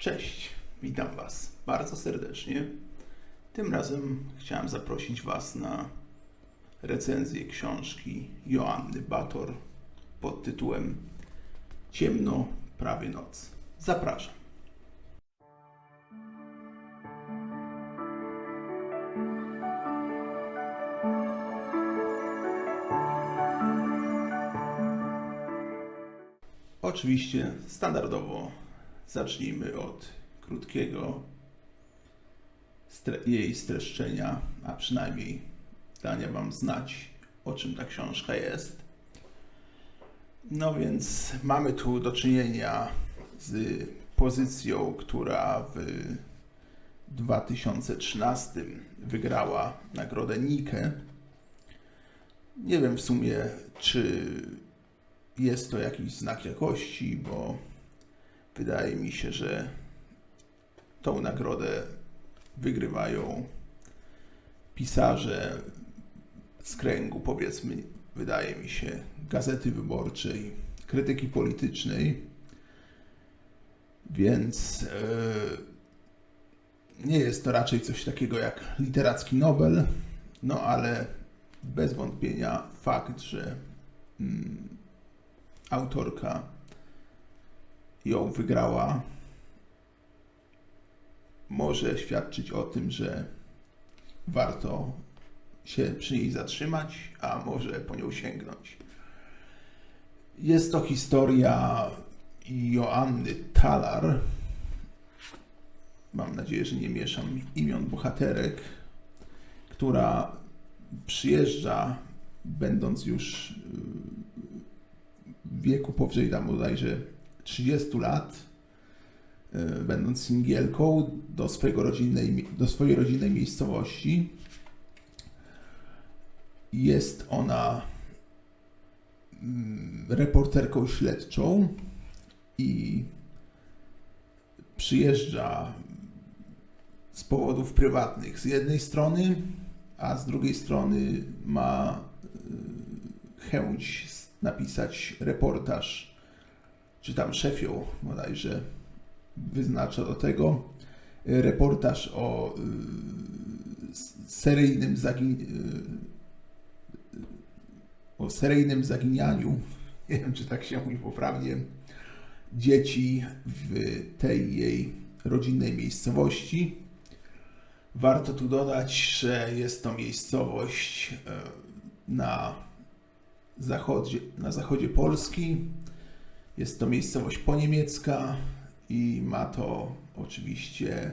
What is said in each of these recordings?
Cześć, witam Was bardzo serdecznie. Tym razem chciałem zaprosić Was na recenzję książki Joanny Bator pod tytułem Ciemno, prawie noc. Zapraszam. Oczywiście standardowo zacznijmy od krótkiego stre- jej streszczenia, a przynajmniej dania Wam znać, o czym ta książka jest. No więc mamy tu do czynienia z pozycją, która w 2013 wygrała nagrodę Nike. Nie wiem w sumie, czy jest to jakiś znak jakości, bo wydaje mi się, że tą nagrodę wygrywają pisarze z kręgu, powiedzmy, wydaje mi się, gazety wyborczej, krytyki politycznej. Więc e, nie jest to raczej coś takiego jak literacki Nobel, no ale bez wątpienia fakt, że mm, autorka ją wygrała, może świadczyć o tym, że warto się przy niej zatrzymać, a może po nią sięgnąć. Jest to historia Joanny Talar. Mam nadzieję, że nie mieszam imion bohaterek, która przyjeżdża, będąc już w wieku powyżej tam bodajże 30 lat, e, będąc singielką do, swojego rodzinnej, do swojej rodzinnej miejscowości. Jest ona mm, reporterką śledczą i przyjeżdża z powodów prywatnych z jednej strony, a z drugiej strony ma y, chęć napisać reportaż, czy tam szefią bodajże wyznacza do tego, reportaż o y, seryjnym zagin... y, o seryjnym zaginianiu, nie wiem czy tak się mówi poprawnie, dzieci w tej jej rodzinnej miejscowości. Warto tu dodać, że jest to miejscowość na zachodzie, na zachodzie Polski. Jest to miejscowość poniemiecka i ma to oczywiście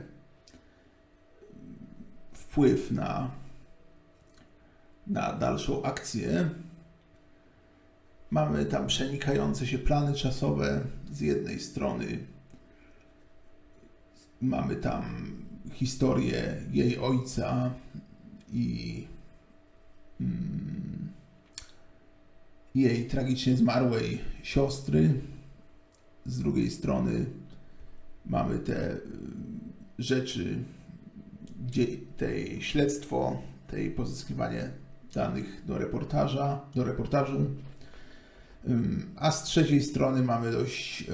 wpływ na, na dalszą akcję. Mamy tam przenikające się plany czasowe z jednej strony. Mamy tam historię jej ojca i mm, jej tragicznie zmarłej siostry. Z drugiej strony mamy te y, rzeczy, tej śledztwo, tej pozyskiwanie danych do reportaża, do reportażu. A z trzeciej strony mamy dość e,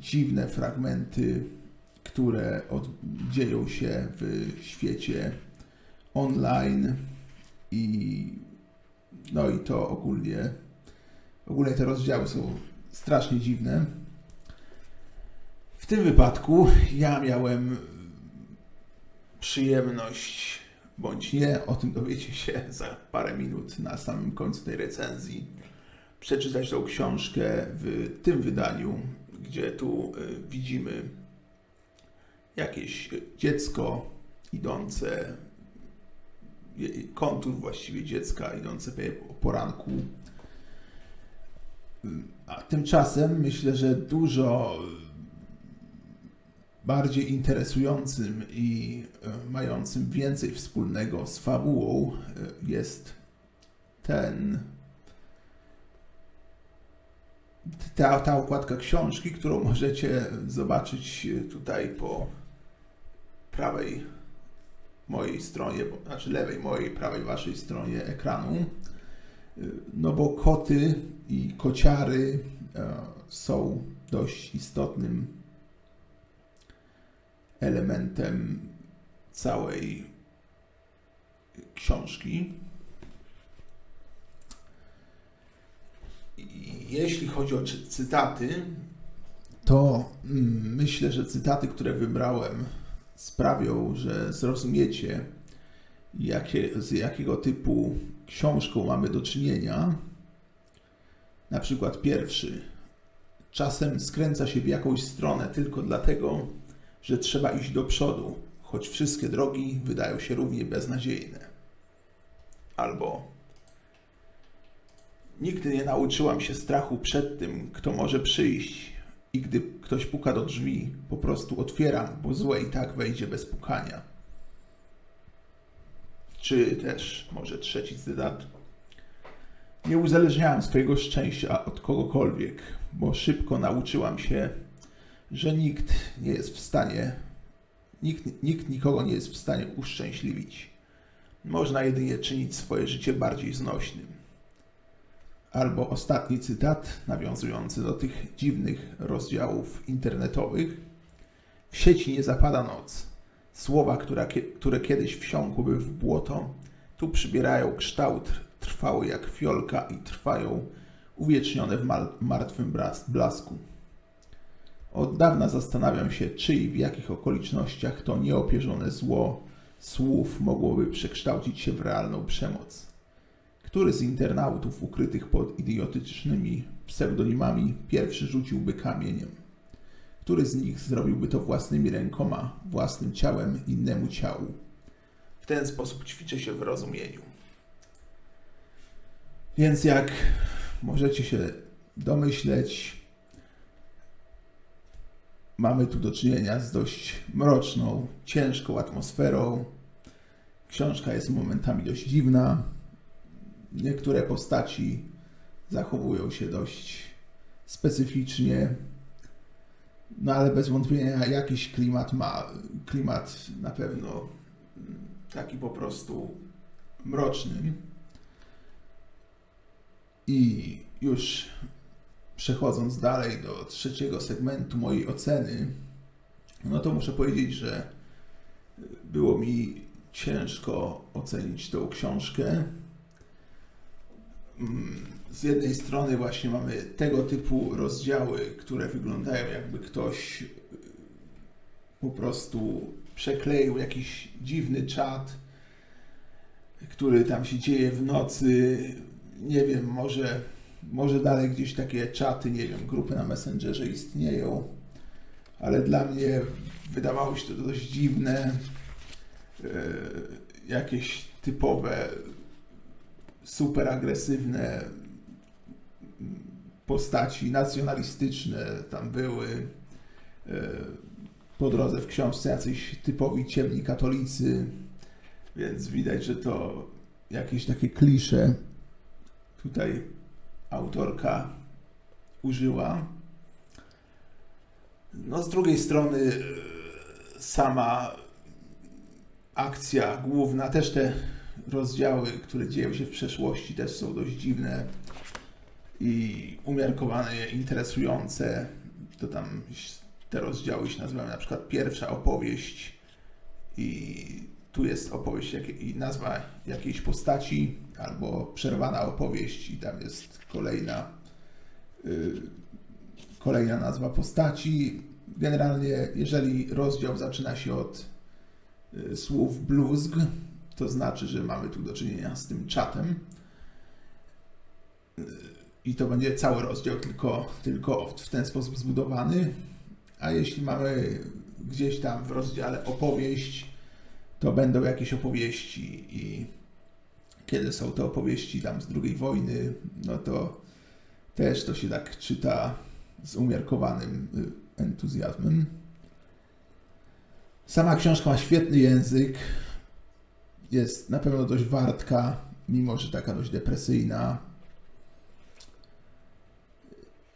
dziwne fragmenty, które od, dzieją się w świecie online i no i to ogólnie ogólnie te rozdziały są strasznie dziwne. W tym wypadku ja miałem przyjemność, bądź nie, o tym dowiecie się za parę minut na samym końcu tej recenzji, przeczytać tą książkę w tym wydaniu, gdzie tu y, widzimy jakieś dziecko idące, kontur właściwie dziecka idące po poranku. A tymczasem myślę, że dużo bardziej interesującym i e, mającym więcej wspólnego z fabułą e, jest ten ta, ta okładka książki, którą możecie zobaczyć tutaj po prawej mojej stronie, znaczy lewej mojej, prawej waszej stronie ekranu. No bo koty i kociary e, są dość istotnym elementem całej książki. Jeśli chodzi o cy- cytaty, to mm, myślę, że cytaty, które wybrałem, sprawią, że zrozumiecie, jakie, z jakiego typu książką mamy do czynienia. Na przykład pierwszy. Czasem skręca się w jakąś stronę tylko dlatego, że trzeba iść do przodu, choć wszystkie drogi wydają się równie beznadziejne. Albo nigdy nie nauczyłam się strachu przed tym, kto może przyjść, i gdy ktoś puka do drzwi, po prostu otwieram, bo złe i tak wejdzie bez pukania. Czy też może trzeci cytat. Nie uzależniałem swojego szczęścia od kogokolwiek, bo szybko nauczyłam się, że nikt nie jest w stanie, nikt, nikt nikogo nie jest w stanie uszczęśliwić. Można jedynie czynić swoje życie bardziej znośnym. Albo ostatni cytat, nawiązujący do tych dziwnych rozdziałów internetowych. W sieci nie zapada noc. Słowa, która, kie- które kiedyś wsiąkłyby w błoto, tu przybierają kształt trwały jak fiolka i trwają uwiecznione w martwym blasku. Od dawna zastanawiam się, czy i w jakich okolicznościach to nieopierzone zło słów mogłoby przekształcić się w realną przemoc. Który z internautów ukrytych pod idiotycznymi pseudonimami pierwszy rzuciłby kamieniem? Który z nich zrobiłby to własnymi rękoma, własnym ciałem innemu ciału? W ten sposób ćwiczę się w rozumieniu. Więc jak możecie się domyśleć, mamy tu do czynienia z dość mroczną, ciężką atmosferą. Książka jest momentami dość dziwna. Niektóre postaci zachowują się dość specyficznie, no ale bez wątpienia jakiś klimat ma. Klimat na pewno taki po prostu mroczny. I już przechodząc dalej do trzeciego segmentu mojej oceny, no to muszę powiedzieć, że było mi ciężko ocenić tą książkę. Z jednej strony właśnie mamy tego typu rozdziały, które wyglądają jakby ktoś po prostu przekleił jakiś dziwny czat, który tam się dzieje w nocy. Nie wiem, może, może dalej gdzieś takie czaty, nie wiem, grupy na Messengerze istnieją, ale dla mnie wydawało się to dość dziwne. e, Jakieś typowe, super agresywne postaci nacjonalistyczne tam były. E, Po drodze w książce jacyś typowi ciemni katolicy, więc widać, że to jakieś takie klisze tutaj autorka użyła. No z drugiej strony e, sama akcja główna, też te rozdziały, które dzieją się w przeszłości, też są dość dziwne i umiarkowane, interesujące. To tam te rozdziały się nazywają na przykład pierwsza opowieść i tu jest opowieść i nazwa jakiejś postaci albo przerwana opowieść i tam jest kolejna y, kolejna nazwa postaci. Generalnie, jeżeli rozdział zaczyna się od y, słów bluzg, to znaczy, że mamy tu do czynienia z tym czatem. Y, I to będzie cały rozdział tylko, tylko w ten sposób zbudowany. A jeśli mamy gdzieś tam w rozdziale opowieść, to będą jakieś opowieści i kiedy są te opowieści tam z II wojny, no to też to się tak czyta z umiarkowanym y, entuzjazmem. Sama książka ma świetny język, jest na pewno dość wartka, mimo że taka dość depresyjna.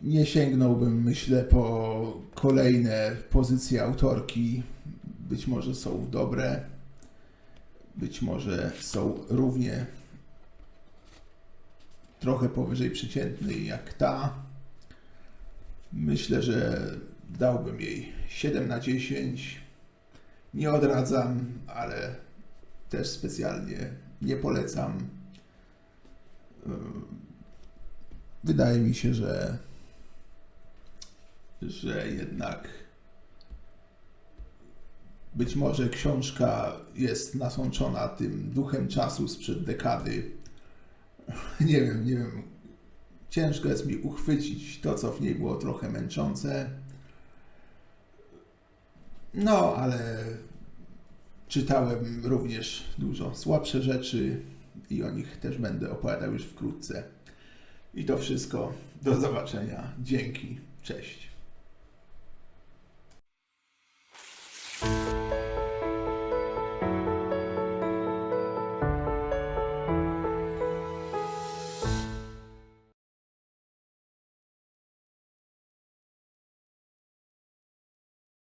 Nie sięgnąłbym, myślę, po kolejne pozycje autorki. Być może są dobre, być może są równie trochę powyżej przeciętnej jak ta. Myślę, że dałbym jej 7 na 10. Nie odradzam, ale też specjalnie nie polecam. Wydaje mi się, że, że jednak być może książka jest nasączona tym duchem czasu sprzed dekady. Nie wiem, nie wiem. Ciężko jest mi uchwycić to, co w niej było trochę męczące. No, ale czytałem również dużo słabsze rzeczy i o nich też będę opowiadał już wkrótce. I to wszystko. Do zobaczenia. Dzięki. Cześć.